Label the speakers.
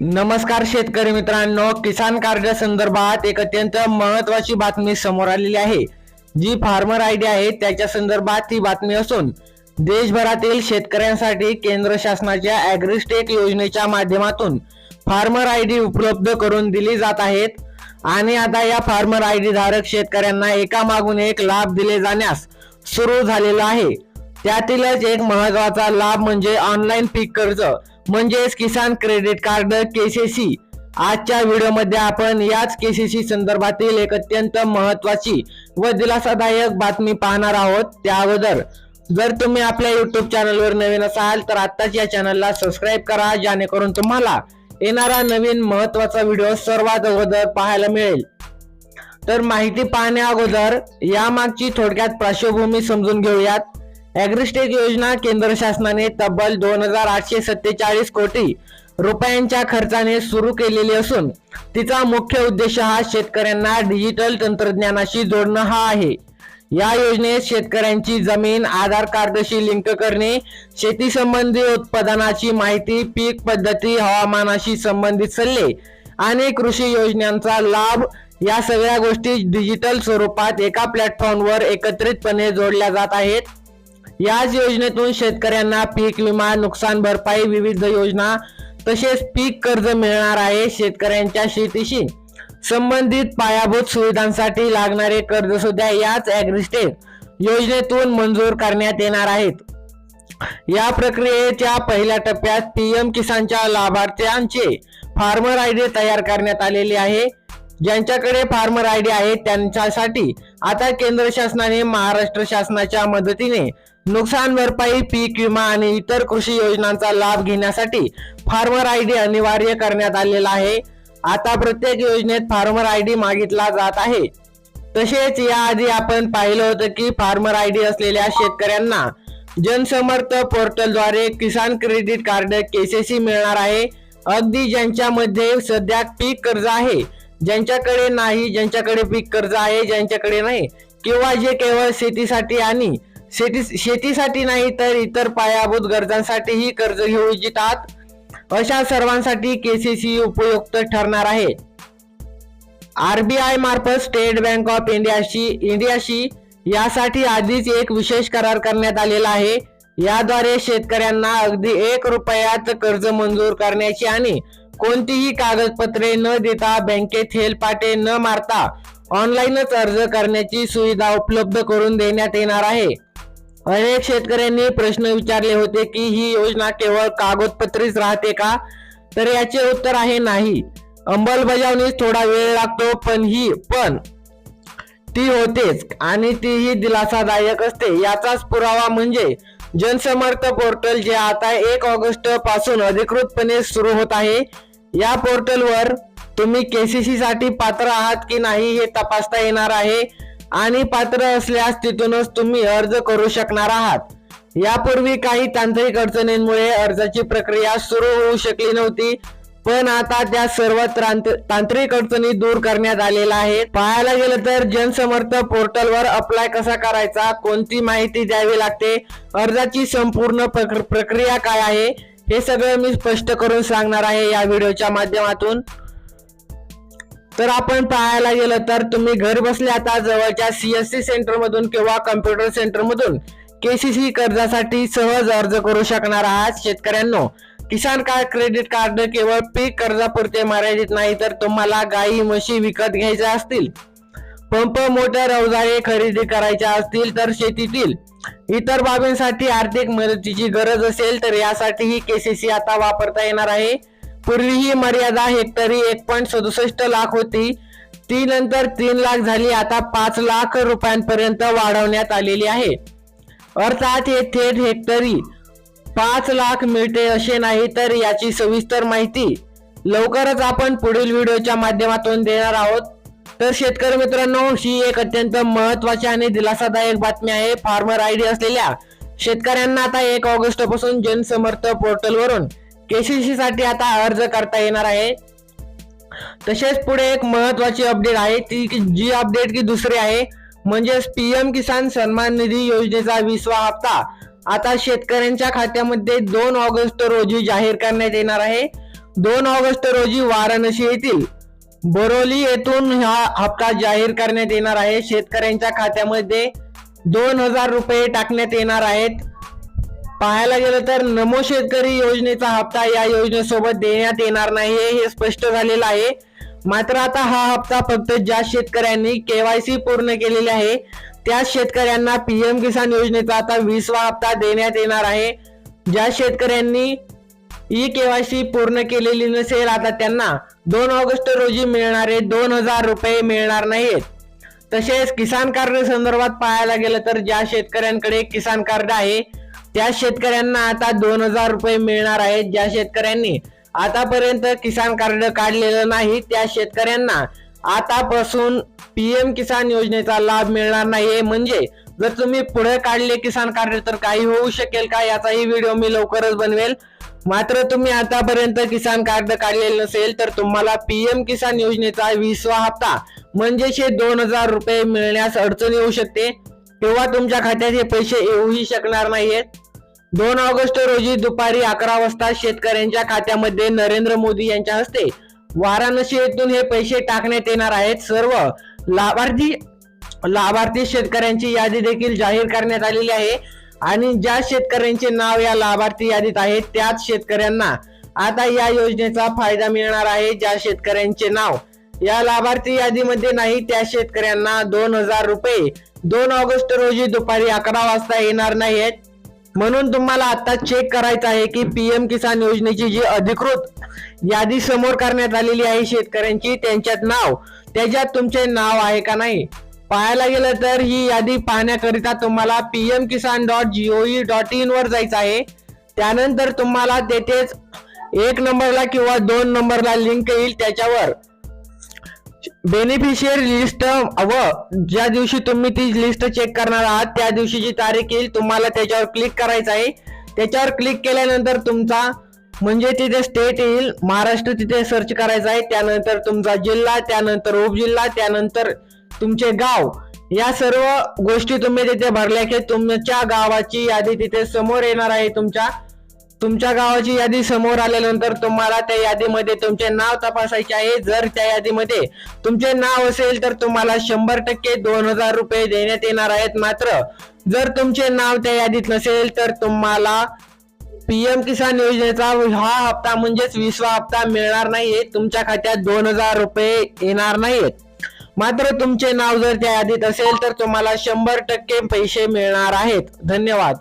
Speaker 1: नमस्कार शेतकरी मित्रांनो किसान कार्ड संदर्भात एक अत्यंत महत्वाची बातमी समोर आलेली आहे. जी फार्मर आयडी आहे त्याच्या संदर्भात ही बातमी असून देशभरातील शेतकऱ्यांसाठी केंद्र शासनाच्या ॲग्रिस्टेक योजनेच्या माध्यमातून फार्मर आय डी उपलब्ध करून दिली जात आहेत. आणि आता या फार्मर आय डी धारक शेतकऱ्यांना एका मागून एक लाभ दिले जाण्यास सुरू झालेला आहे. त्यातीलच एक महत्त्वाचा लाभ म्हणजे ऑनलाईन पीक कर्ज. म्हणजेच किसान क्रेडिट कार्ड केसीसी आजच्या व्हिडिओमध्ये आपण याच केसीसी संदर्भातील एक अत्यंत महत्वाची व दिलासादायक बातमी पाहणार आहोत. त्या अगोदर जर तुम्ही आपल्या युट्यूब चॅनलवर नवीन असाल तर आत्ताच या चॅनलला सबस्क्राईब करा जेणेकरून तुम्हाला येणारा नवीन महत्त्वाचा व्हिडिओ सर्वात अगोदर पाहायला मिळेल. तर माहिती पाहण्या अगोदर यामागची थोडक्यात पार्श्वभूमी समजून घेऊयात. ॲग्रिस्टेक योजना केंद्र शासनाने तब्बल दोन हजार आठशे सत्तेचाळीस कोटी रुपयांच्या खर्चाने सुरू केलेली असून तिचा मुख्य उद्देश हा शेतकऱ्यांना डिजिटल तंत्रज्ञानाशी जोडणं हा आहे. या योजनेत शेतकऱ्यांची जमीन आधार कार्डशी लिंक करणे शेती संबंधी उत्पादनाची माहिती पीक पद्धती हवामानाशी संबंधित सल्ले आणि कृषी योजनांचा लाभ या सगळ्या गोष्टी डिजिटल स्वरूपात एका प्लॅटफॉर्मवर एकत्रितपणे जोडल्या जात आहेत. याच योजनेतून शेतकऱ्यांना पीक विमा नुकसान भरपाई विविध योजना तसेच पीक कर्ज मिळणार आहे शेतकऱ्यांच्या शेतीशी. संबंधित पायाभूत सुविधांसाठी लागणारे कर्ज सुद्धा याच ॲग्रिस्टेक योजनेतून मंजूर करण्यात येणार आहेत. या प्रक्रियेच्या पहिल्या टप्प्यात पीएम किसानच्या लाभार्थ्यांचे फार्मर आयडी तयार करण्यात आलेली आहे. ज्यांच्याकडे फार्मर आयडी आहे त्यांच्यासाठी आता केंद्र शासनाने महाराष्ट्र शासनाच्या मदतीने नुकसान भरपाई पीक विमा आणि इतर कृषी योजनांचा लाभ घेण्यासाठी फार्मर आय डी अनिवार्य करण्यात आलेला आहे. आता प्रत्येक योजनेत फार्मर आय डी मागितला जात आहे. तसेच याआधी आपण पाहिलं होतं की फार्मर आय डी असलेल्या शेतकऱ्यांना जनसमर्थ पोर्टलद्वारे किसान क्रेडिट कार्ड केसेसी मिळणार आहे. अगदी ज्यांच्यामध्ये सध्या पीक कर्ज आहे ज्यांच्याकडे नाही ज्यांच्याकडे पीक कर्ज आहे ज्यांच्याकडे नाही किंवा जे केवळ शेतीसाठी आणि शेती शेतीसाठी नाही तर इतर पायाभूत गरजांसाठीही कर्ज घेऊ इच्छितात. अशा सर्वांसाठी केसीसी उपयुक्त ठरणार आहे. आरबीआय मार्फत स्टेट बँक ऑफ इंडियाशी इंडियाशी यासाठी आधीच एक विशेष करार करण्यात आलेला आहे. याद्वारे शेतकऱ्यांना अगदी एक रुपयात कर्ज मंजूर करण्याची आणि कोणतीही कागदपत्रे न देता बँकेत हेलपाटे न मारता ऑनलाईनच अर्ज करण्याची सुविधा उपलब्ध करून देण्यात येणार आहे. अनेक शेतकऱ्यांनी प्रश्न विचारले होते की ही योजना केवळ कागदपत्रीच राहते का? तर याचे उत्तर आहे नाही. अंमलबजावणीस थोडा वेळ लागतो पण ही पण ती होतेच आणि तीही दिलासादायक असते. याचाच पुरावा म्हणजे जनसमर्थ पोर्टल जे आता एक ऑगस्टपासून अधिकृतपणे सुरू होत आहे या पोर्टलवर तुम्ही केसीसी साठी पात्र आहात की नाही हे तपासता येणार आहे. आणि पात्र असल्यास तिथूनच तुम्ही अर्ज करू शकणार आहात. यापूर्वी काही तांत्रिक अडचणींमुळे अर्जाची प्रक्रिया सुरू होऊ शकली नव्हती पण आता त्या सर्व तांत्रिक अडचणी दूर करण्यात आलेल्या आहेत. पाहायला गेलं तर जनसमर्थ पोर्टलवर अप्लाय कसा करायचा कोणती माहिती द्यावी लागते अर्जाची संपूर्ण प्रक्रिया काय आहे हे सगळं मी स्पष्ट करून सांगणार आहे या व्हिडिओच्या माध्यमातून. तर आपण पाहायला गेलं तर तुम्ही घर बसल्या आता जवळच्या सीएससी सेंटरमधून किंवा कम्प्युटर सेंटरमधून केसीसी कर्जासाठी सहज अर्ज करू शकणार आहात शेतकऱ्यांनो. किसान कार्ड क्रेडिट कार्ड केवळ पीक कर्जापुरते मर्यादित नाही तर तुम्हाला गाई म्हशी विकत घ्यायच्या असतील. पंप मोटर अवजारे खरेदी करायच्या असतील तर शेतीतील. इतर बाबींसाठी आर्थिक मदतीची गरज असेल तर यासाठीही केसीसी आता वापरता येणार आहे. पूर्वी ही मर्यादा हेक्टरी एक पॉईंट सदुसष्ट लाख होती. ती नंतर तीन लाख झाली आता पाच लाख रुपयांपर्यंत वाढवण्यात आलेली आहे. अर्थात हे थेट हेक्टरी पाच लाख मिळते असे नाही तर याची सविस्तर माहिती लवकरच आपण पुढील व्हिडिओच्या माध्यमातून देणार आहोत. तर शेतकरी मित्रांनो ही एक अत्यंत महत्वाची आणि दिलासादायक बातमी आहे. फार्मर आयडी असलेल्या शेतकऱ्यांना आता एक ऑगस्टपासून जनसमर्थ पोर्टलवरून केसीसी साठी आता अर्ज करता येणार आहे. तसेच पुढे एक महत्वाची अपडेट आहे ती की- जी अपडेट की दुसरी आहे म्हणजेच पीएम किसान सन्मान निधी योजनेचा विसवा हप्ता. आता शेतकऱ्यांच्या खात्यामध्ये दोन ऑगस्ट रोजी जाहीर करण्यात येणार आहे. दोन ऑगस्ट रोजी वाराणसी येथील बोरोली येथून हा हप्ता जाहीर करण्यात येणार आहे. शेतकऱ्यांच्या खात्यामध्ये दोन हजार रुपये टाकण्यात येणार आहेत. पाहायला गेलं तर नमो शेतकरी योजनेचा हप्ता या योजनेसोबत देण्यात येणार नाही हे स्पष्ट झालेलं आहे. मात्र आता हा हप्ता फक्त ज्या शेतकऱ्यांनी केवायसी पूर्ण केलेली आहे त्या शेतकऱ्यांना पीएम किसान योजनेचा आता वीसवा हप्ता देण्यात येणार आहे. ज्या शेतकऱ्यांनी ई केवायसी पूर्ण केलेली नसेल आता त्यांना दोन ऑगस्ट रोजी मिळणारे दोन हजार रुपये मिळणार नाहीत. तसेच किसान कार्ड संदर्भात पाहायला गेलं तर ज्या शेतकऱ्यांकडे किसान कार्ड आहे त्या शेतकऱ्यांना आता दोन हजार रुपये मिळणार आहेत ज्या शेतकऱ्यांनी आतापर्यंत किसान कार्ड काढलेलं नाही त्या शेतकऱ्यांना आतापासून पीएम किसान योजनेचा लाभ मिळणार नाही म्हणजे जर तुम्ही पुढे काढले किसान कार्ड तर काही होऊ शकेल का? याचाही व्हिडिओ मी लवकरच बनवेल. मात्र तुम्ही आतापर्यंत किसान कार्ड काढलेलं नसेल तर तुम्हाला पीएम किसान योजनेचा वीसवा हप्ता म्हणजेचे दोन हजार रुपये मिळण्यास अडचण येऊ शकते. तेव्हा तुमच्या खात्यात हे पैसे येऊही शकणार नाहीयेत. दोन ऑगस्ट रोजी दुपारी अकरा वाजता शेतकऱ्यांच्या खात्यामध्ये नरेंद्र मोदी यांच्या हस्ते वाराणसी येथून हे पैसे टाकण्यात येणार आहेत. सर्व लाभार्थी लाभार्थी शेतकऱ्यांची यादी देखील जाहीर करण्यात आलेली आहे. आणि ज्या शेतकऱ्यांचे नाव या लाभार्थी यादीत आहे त्याच शेतकऱ्यांना आता या योजनेचा फायदा मिळणार आहे. ज्या शेतकऱ्यांचे नाव या लाभार्थी यादीमध्ये नाही त्या शेतकऱ्यांना दोन हजार रुपये. दोन ऑगस्ट रोजी दुपारी अकरा वाजता येणार नाहीत. म्हणून तुम्हाला आता चेक करायचं आहे की पीएम किसान योजनेची जी अधिकृत यादी समोर करण्यात आलेली आहे शेतकऱ्यांची त्यांच्यात नाव. त्याच्यात तुमचे नाव आहे का नाही? पाहायला गेलं तर ही यादी पाहण्याकरिता तुम्हाला PM Kisan dot GOE dot in वर जायचं आहे. त्यानंतर तुम्हाला तेथेच एक नंबरला किंवा दोन नंबरला लिंक येईल त्याच्यावर. बेनिफिशियरी लिस्ट व ज्या दिवशी तुम्ही ती लिस्ट चेक करणार आहात त्या दिवशीची तारीख येईल. तुम्हाला त्याच्यावर क्लिक करायचं आहे. त्याच्यावर क्लिक केल्यानंतर तुमचा म्हणजे तिथे स्टेट येईल. महाराष्ट्र तिथे सर्च करायचं आहे. त्यानंतर तुमचा जिल्हा त्यानंतर उपजिल्हा त्यानंतर तुमचे गाव. या सर्व गोष्टी तुम्ही तिथे भरल्या की तुमच्या गावाची यादी तिथे समोर येणार आहे तुमच्या. तुमच्या गावाची यादी समोर आल्यानंतर तुम्हाला त्या यादीमध्ये तुमचे नाव तपासायचे आहे. जर त्या यादीमध्ये तुमचे नाव असेल तर तुम्हाला शंभर टक्के दोन हजार रुपये देण्यात येणार आहेत. मात्र जर तुमचे नाव त्या यादीत नसेल तर तुम्हाला पीएम किसान योजनेचा हा हप्ता म्हणजेच वीसवा हप्ता मिळणार नाहीये. तुमच्या खात्यात दोन हजार रुपये येणार नाहीयेत. मात्र तुमचे नाव जर त्या यादीत असेल तर तुम्हाला शंभर टक्के पैसे मिळणार आहेत. धन्यवाद.